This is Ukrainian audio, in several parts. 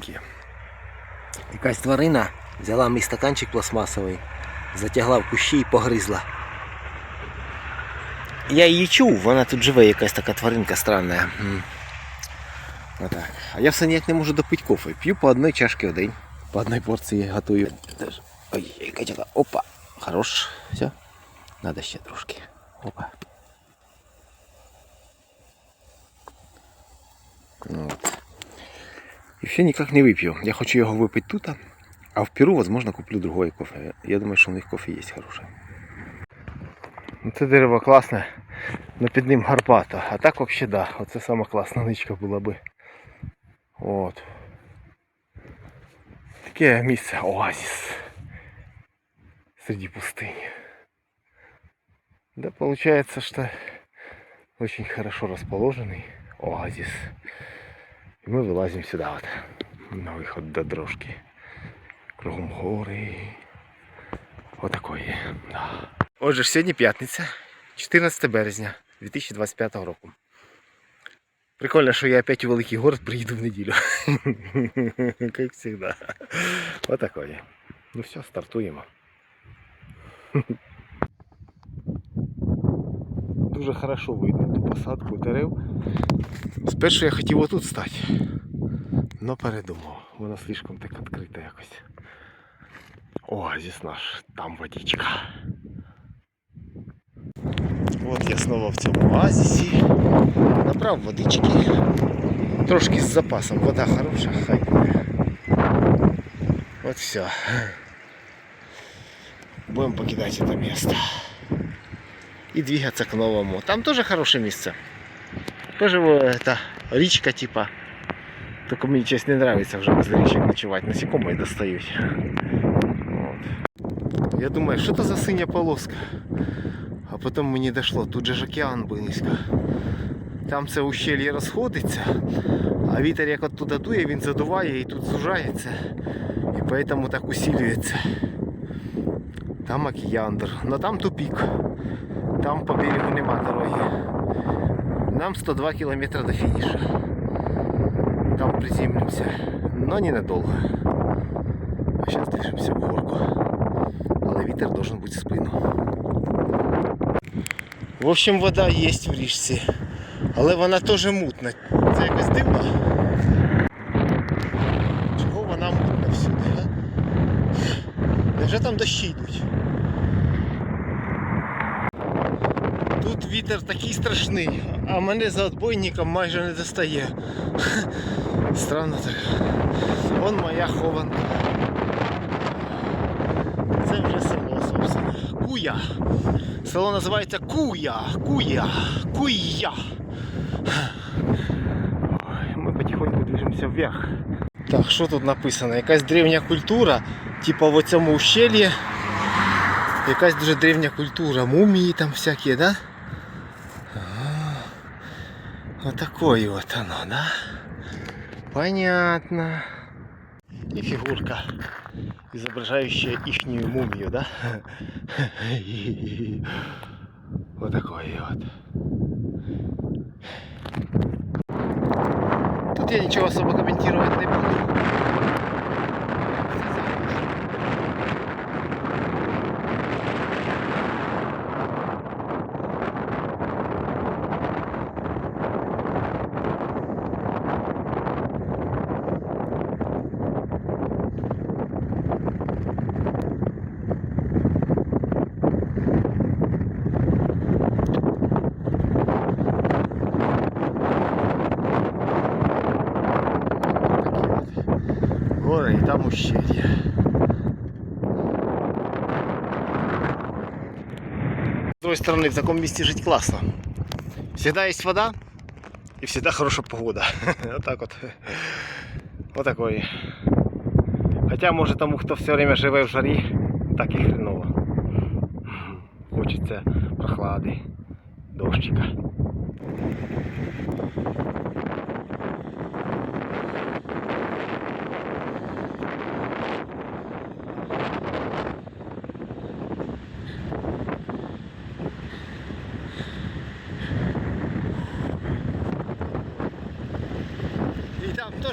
маленькі. Якась тварина взяла мій стаканчик пластмасовий, затягла в кущі і погризла. Я її чув, вона тут живе, якась така тваринка странна. Отак. А я все ніяк не можу допити кофе. П'ю по одній чашці в день. По одній порції готую. Ой, яка діла. Опа. Хорош. Все. Надо ще трошки. Опа. Ну, От. І ще ніяк не вип'ю. Я хочу його випити тут, а в Перу, возможно, куплю другой кофе. Я думаю, що у них кофе є хороше. Ну, Це дерево класне, но під ним гарбата. А так взагалі да. Оце сама класна ничка була би. От. Таке місце оазіс. Среди пустыни. Да, получается, что очень хорошо расположенный оазис. И мы вылазим сюда вот, на выход до дрожки. Кругом гори. Вот такої. Да. Отже, ж сьогодні п'ятниця, 14 березня 2025 року. Прикольно, що я опять у великий город приїду в неділю. Как всегда. Вот такое. Ну все, стартуємо. Дуже хорошо видно ту посадку дерев. Спершу я хотів отут стати, но передумав. Вона слишком так відкрита якось. Оазис наш, там водичка. От я знову в цьому оазисі. Набрав водички. Трошки з запасом. Вода хороша, хай. буде. От все. Будем покидать это место. И двигаться к новому. Там тоже хорошее место. Тоже вот это речка типа. Только мне честно не нравится уже возле речек ночевать. Насекомые достают. Вот. Я думаю, что это за синяя полоска? А потом мені дошло, тут же ж океан близько. Там це ущелье розходиться, а вітер як оттуда дує, він задуває і тут зужається. І поэтому так усилюється. Там океандр, но там тупик. Там по берегу нема дороги. Нам 102 кілометри до фініша. Там приземлимся, но ненадолго. А зараз движемося в горку. Але вітер должен бути в спину. В общем, вода є в річці, але вона теж мутна. Це якось дивно. Чого вона мутна всюди? А? Невже там дощі йдуть? Тут вітер такий страшний, а мене за отбойником майже не достає. Странно так. Вон моя хованка. Це вже село, собственно. Куя. Село називається Куя. Куя. Куя. Ми потихоньку движемося вверх. Так, що тут написано? Якась древня культура, типа в цьому ущельї. Якась дуже древня культура. Мумії там всякі, да? Такое вот оно, да? Понятно. И фигурка, изображающая ихнюю мумию, да? Вот такое вот. Тут я ничего особо комментировать не буду. Гори ущелье. С другой стороны, в таком месте жить классно. Всегда есть вода и всегда хорошая погода. Вот так вот. Вот такой. Хотя, может, тому, кто все время живе в жарі, так і хреново. Хочеться прохлади, дощика.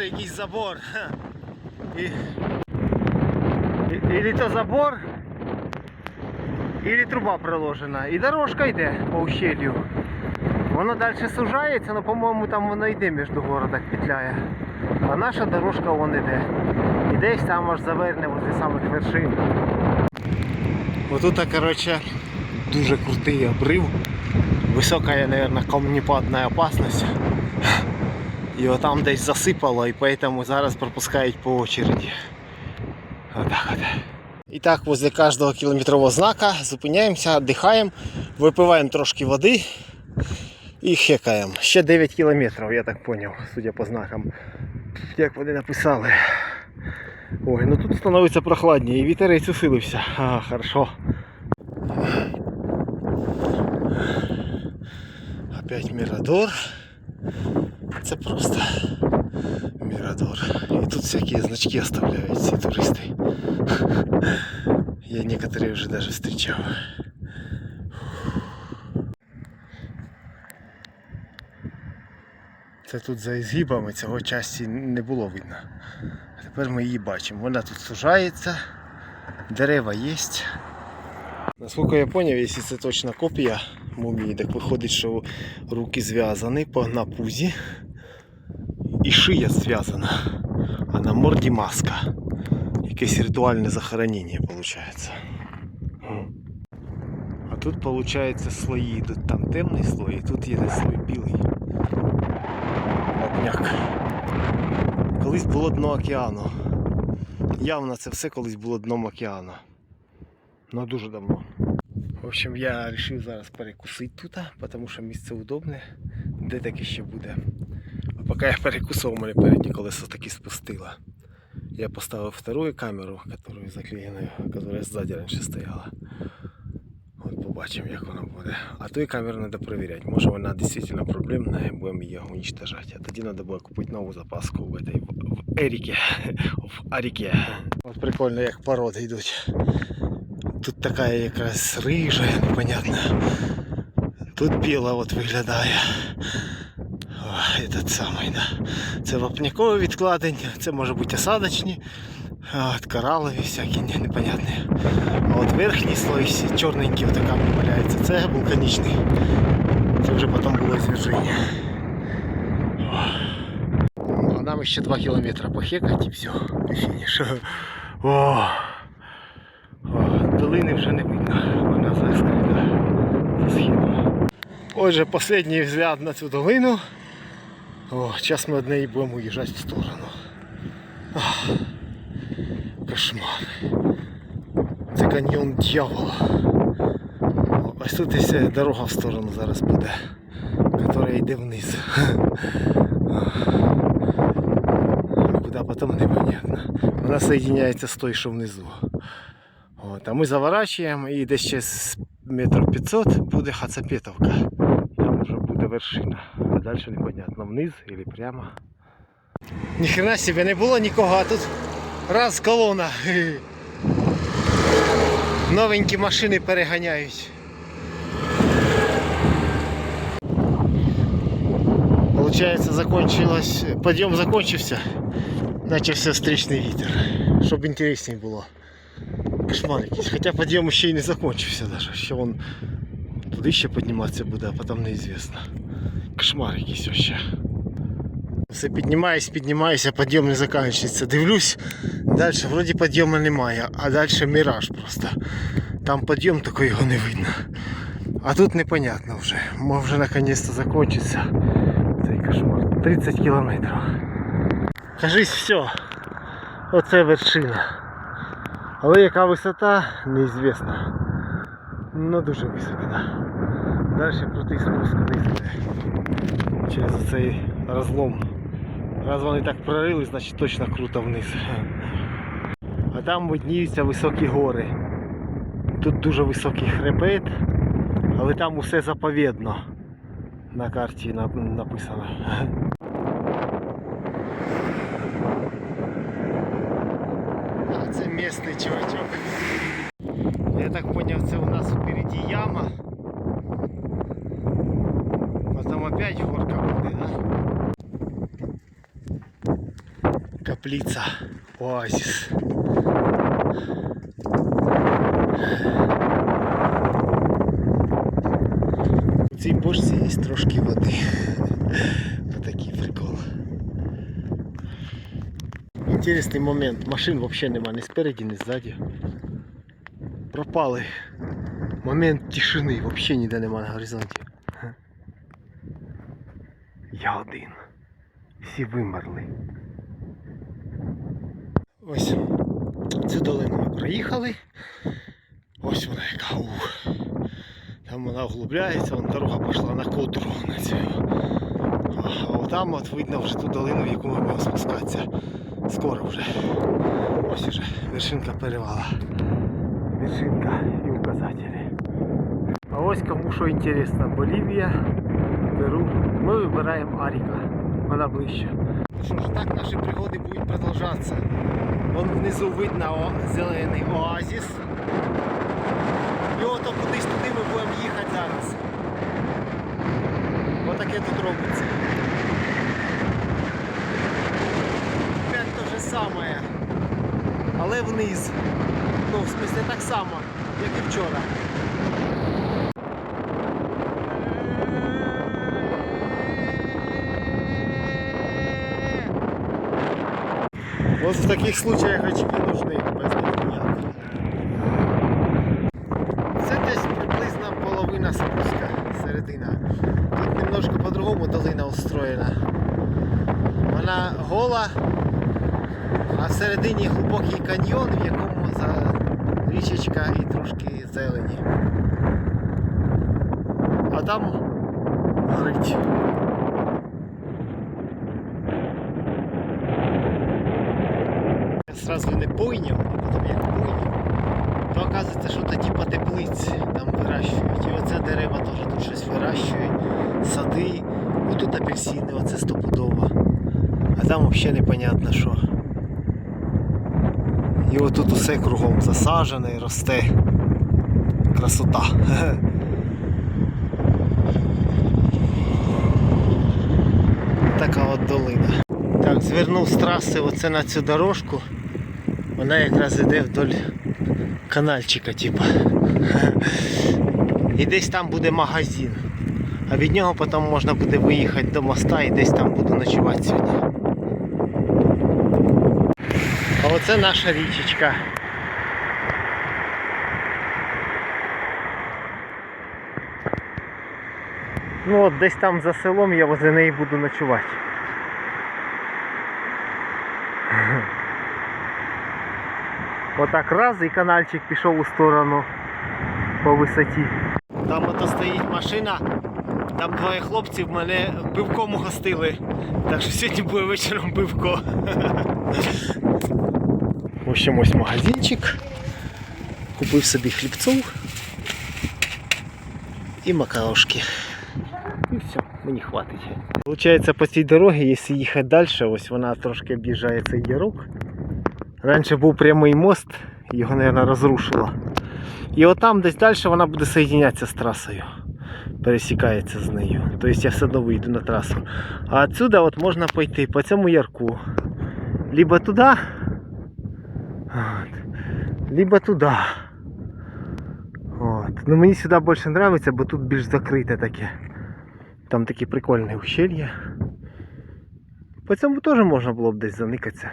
І якийсь забор. І, і, или то забор, или труба проложена. І дорожка йде по ущелью. Воно далі сужається, але, по-моєму, там воно йде між городок петляє. А наша дорожка вон іде. І десь там аж заверне возле самих вершин. Отут, короче, дуже крутий обрив. Високая, наверное, камнепадная опасность. Його там десь засипало і поэтому зараз пропускають по очереді. Отак от. І так, возле кожного кілометрового знака зупиняємося, віддихаємо, випиваємо трошки води і хекаємо. Ще 9 кілометрів, я так зрозумів, судя по знакам. Як вони написали. Ой, ну тут становиться прохладніше і вітерець усилився. Ага, хорошо. Опять Мирадор. Це просто Мирадор. І тут всякие значки оставляють ці туристи. Я некоторые уже даже встречал. Це тут за ізгибами цього часті не було видно. А тепер ми її бачимо. Вона тут сужається, дерева є. Наскільки я зрозумів, якщо це точно копія мумії, так виходить, що руки зв'язані по на пузі і шия зв'язана, а на морді маска. Якесь ритуальне захоронення виходить. А тут виходить слої йдуть. Там темний слой, і тут є слой білий. Вапняк. Колись було дно океану. Явно це все колись було дном океану. Ну дуже давно. В общем, я вирішив зараз перекусити тут, тому що місце удобне, де таке ще буде. Поки я перекусив, мене переднє колесо таки спустило. Я поставил вторую камеру, которую заклеенную, которая сзади раньше стояла. От побачимо, як воно буде. А ту камеру треба перевіряти. Може вона дійсно проблемна і будемо її уничтожати. А тоді треба буде купити нову запаску в этой в Еріке. В Аріке. От прикольно, як породи йдуть. Тут така якраз рижа, непонятна. Тут біла от виглядає. Этот самий, да. Це вапнякове відкладення, це може бути осадочні, от коралові всякі не- непонятні. А от верхній слой чорненький в камні валяється, це вулканічний. Це вже потім було зверження. А нам ще 2 кілометри похекати і все, фініш. О, долини вже не видно, вона заскрита за східом. Отже, останній взгляд на цю долину. О, зараз ми від неї будемо уїжджати в сторону. Ах, кошмар. Це каньйон дьявола. Ось тут ось дорога в сторону зараз буде, яка йде вниз. Куди потім непонятно. Вона соєдиняється з той, що внизу. От, а ми заворачуємо і десь через метрів 500 буде Хацапетовка. Там вже буде вершина. А далі непонятно, вниз или прямо. Ніхрена себе не було нікого, а тут раз колона. Новенькі машини переганяють. Получается, закончилось. Подъем закончився. Начався встречний вітер. Щоб інтересніше було. Кошмар якийсь. Хоча підйом ще й не закончився даже. Ще вон туди ще підніматися буде, а потім неізвісно. Кошмар якийсь вообще. Все піднімаюсь, піднімаюся, підйом не закінчується. Дивлюсь, далі вроді підйому немає, а далі міраж просто. Там підйом такий його не видно. А тут непонятно вже. Може вже наконец-то закончиться цей кошмар. 30 кілометрів. Кажись, все. Оце вершина. Але яка висота, неізвісна. Ну дуже висока, да. Далі крутий спуск буде. Через цей розлом. Раз вони так прорили, значить точно круто вниз. А там видніються високі гори. Тут дуже високий хребет, але там усе заповідно. На карті написано. А це місний чувачок. Я так понял, це у нас впереді яма. Потом опять горка буде, да? теплиця. Оазіс. У цій бочці є трошки води. Отакий прикол. Інтересний момент. Машин взагалі нема ні спереді, ні ззаді. Пропали. Момент тишини взагалі ніде нема на горизонті. Я один. Всі вимерли. Ось цю долину ми проїхали. Ось вона яка. Ух. Там вона углубляється, вон дорога пішла на кодру на цю. А отам от видно вже ту долину, в яку ми будемо спускатися. Скоро вже. Ось уже вершинка перевала. Вершинка і указателі. А ось кому що інтересно, Болівія, Перу. Ми вибираємо Аріка. Вона ближче. Ну що ж, так наші пригоди будуть продовжатися. Вон внизу видно о, зелений оазіс. І ото кудись туди ми будемо їхати зараз. Отаке тут робиться. Опять те же саме. Але вниз. Ну, в смысле так само, як і вчора. Вот в таких случаях очки нужны, без них. Це десь приблизно половина спуска, середина. Тут немножко по-другому долина устроєна. Вона гола, а всередині глибокий каньйон, в якому за річечка і трошки зелені. А там горить. Я сразу не пойняв, а потім як пойняв, то оказується, що то типа теплиць там вирощують. І оце дерева теж тут щось вирощують, сади, отут апельсини, оце стопудово. А там взагалі непонятно що. І отут усе кругом засаджене і росте. Красота. Така от долина. Так, звернув з траси оце на цю дорожку. Вона якраз іде вдоль канальчика, типа. І десь там буде магазин. А від нього потім можна буде виїхати до моста і десь там буду ночувати сьогодні. А оце наша річечка. Ну от десь там за селом я возле неї буду ночувати. Отак раз і канальчик пішов у сторону по висоті. Там ото стоїть машина, там двоє хлопців мене пивком угостили. Так що сьогодні буде вечором пивко. В общем, ось магазинчик. Купив собі хлібців і макарошки. І все, мені хватить. Получається, по цій дорогі, якщо їхати далі, ось вона трошки об'їжджає цей ярок. Раніше був прямий мост, його, мабуть, розрушило. І отам десь далі вона буде соєдинятися з трасою. Пересікається з нею. Тобто я все одно вийду на трасу. А отсюди от можна пойти по цьому ярку. Либо туди, либо туди. От. Ну мені сюди більше подобається, бо тут більш закрите таке. Там такі прикольні ущелья. По цьому теж можна було б десь заникатися.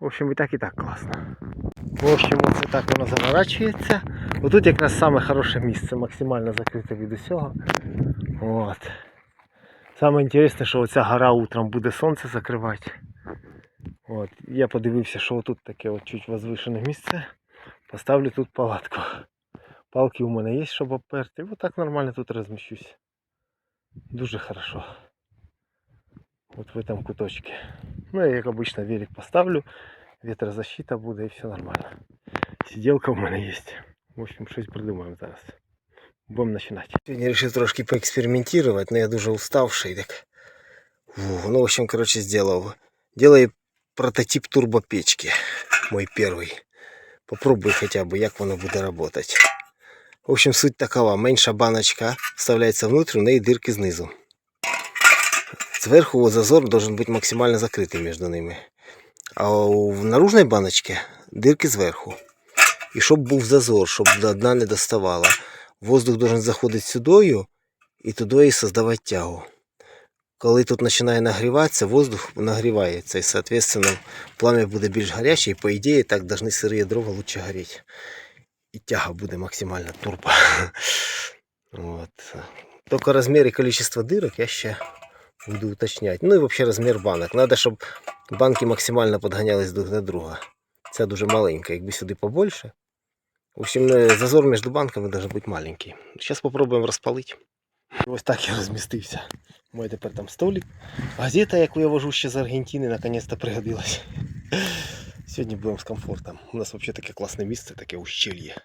В общем, і так і так класно. В общем, оце так воно заворачується. Отут якраз саме хороше місце, максимально закрите від усього. От. Саме інтересне, що оця гора утром буде сонце закривати. От. Я подивився, що тут таке от чуть возвишене місце. Поставлю тут палатку. Палки у мене є, щоб обперти. І отак нормально тут розміщусь. Дуже хорошо. Вот в этом куточке. Ну, я, как обычно, велик поставлю. Ветрозащита буде і все нормально. Сиделка в мене є. В общем, щось придумаємо зараз. Будемо починати. Сьогодні вирішив трошки поекспериментувати, але я дуже уставший. Так. Фу, ну, в общем, короче, сделал. Делаю прототип турбопечки. Мой первый. Попробую хотя бы, як воно буде работать. В общем, суть такова. Менша баночка вставляється внутрь, у неї дирки знизу. Зверху вот зазор должен быть максимально закрытый между ними. А в наружній баночці дирки зверху. І щоб був зазор, щоб до дна не доставало. Воздух должен заходити сюдою і туди і создавати тягу. Коли тут починає нагріватися, воздух нагрівається, і, соответственно, пламя буде більш гаряче, і по ідеї так повинні сирі дрова лучше горіти. І тяга буде максимально турбо. Вот. Только размер и количество дырок я ще буду уточнять. Ну і взагалі розмір банок. Надо, щоб банки максимально підганялись друг до друга. Ця дуже маленька, якби сюди побольше. В общем, е, зазор між банками должен бути маленький. Зараз спробуємо розпалити. Ось так я розмістився. Мой тепер там столик. Газета, яку я вожу ще з Аргентини, наконец-то пригодилась. Сьогодні будемо з комфортом. У нас взагалі таке класне місце, таке ущелье.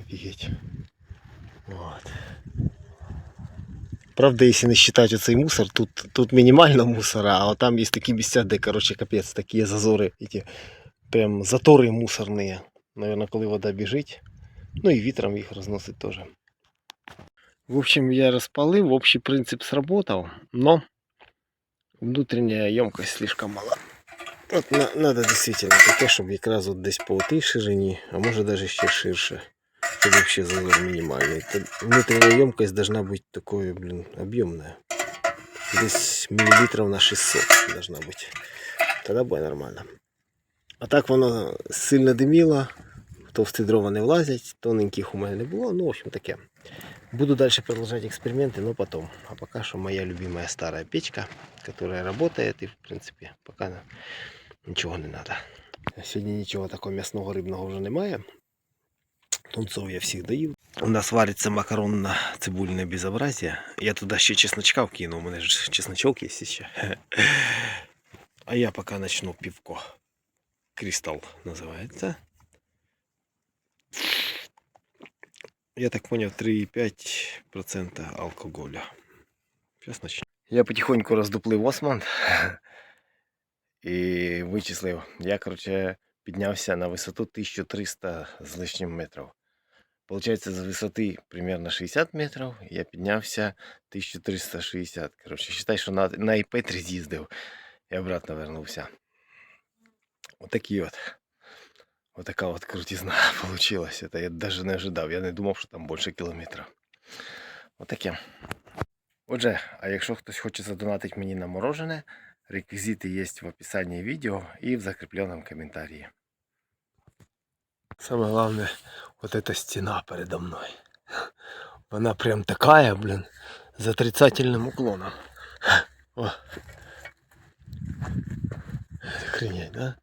Офігеть. Вот. Правда, если не считать оцей мусор, тут, тут минимально мусора, а вот там есть такие места, де, короче, капец, такие зазоры, эти прям заторы мусорные. Наверное, коли вода бежит, ну и ветром их разносит тоже. В общем, я распалил, общий принцип сработал, но внутренняя емкость слишком мала. Вот на, надо действительно таке, щоб якраз от десь по тій ширині, а може даже ще ширше. Чтобы вообще зазор минимальный. Это внутренняя емкость должна быть такой, блин, объемная. Здесь миллилитров на 600 должна быть. Тогда будет нормально. А так воно сильно диміло, товсті дрова не влазять, тоненьких у мене не було, ну, в общем таке. Буду дальше продолжать эксперименты, но потом. А пока что моя любимая старая печка, которая работает и, в принципе, пока на- нічого не надо. Сьогодні нічого такого м'ясного рибного вже немає. Тунцов я всіх доїв. У нас вариться макаронно цибульне безобразие. Я туди ще чесночка вкину, у мене ж чесночок є ще. А я поки начну пивко. Кристал називається. Я так понял, 3,5% алкоголя. Сейчас начнем. Я потихоньку роздуплив осман і вичислив. Я, короче, піднявся на висоту 1300 з лишнім метрів. Получается, з висоти примерно 60 метрів я піднявся 1360. Короче, считай, що на, на іпетрі з'їздив і обратно вернувся. Отакі от. Вот такая вот крутизна получилась. Это я даже не ожидав. Я не думав, що там більше кілометра. Отаке. Отже, а якщо хтось хоче задонатити мені на морожене, реквізити є в описанні відео і в закріпленому коментарі. Самое главное, вот эта стена передо мной. Она прям такая, блин, с отрицательным уклоном. О. Охренеть, да?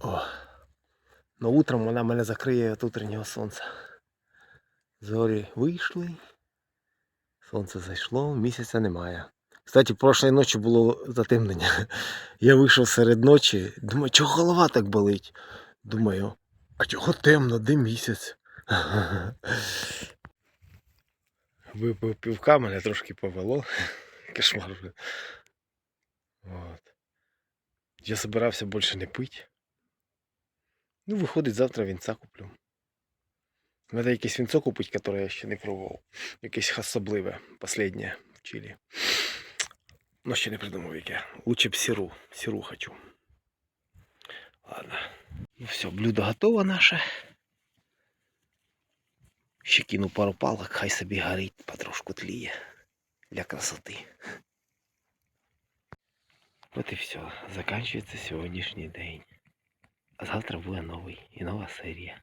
О. Но утром вона мене закриє від утреннього сонця. Зорі вийшли. Сонце зайшло, місяця немає. Кстати, прошлої ночі було затемнення. Я вийшов серед ночі, думаю, чого голова так болить? Думаю, а чого темно, де місяць? Випив півка, мене трошки повело. Кошмар. От. Я собирався більше не пити. Ну, виходить, завтра вінця куплю. Треба якесь вінцо купити, яке я ще не пробував. Якесь особливе, последнє в Чилі. Ну, ще не придумав яке. Лучше б сиру. Сиру хочу. Ладно. Ну все, блюдо готово наше. Ще кину пару палок, хай собі горить, потрошку тліє для красоти. От і все. Закінчується сьогоднішній день. А завтра буде новий і нова серія.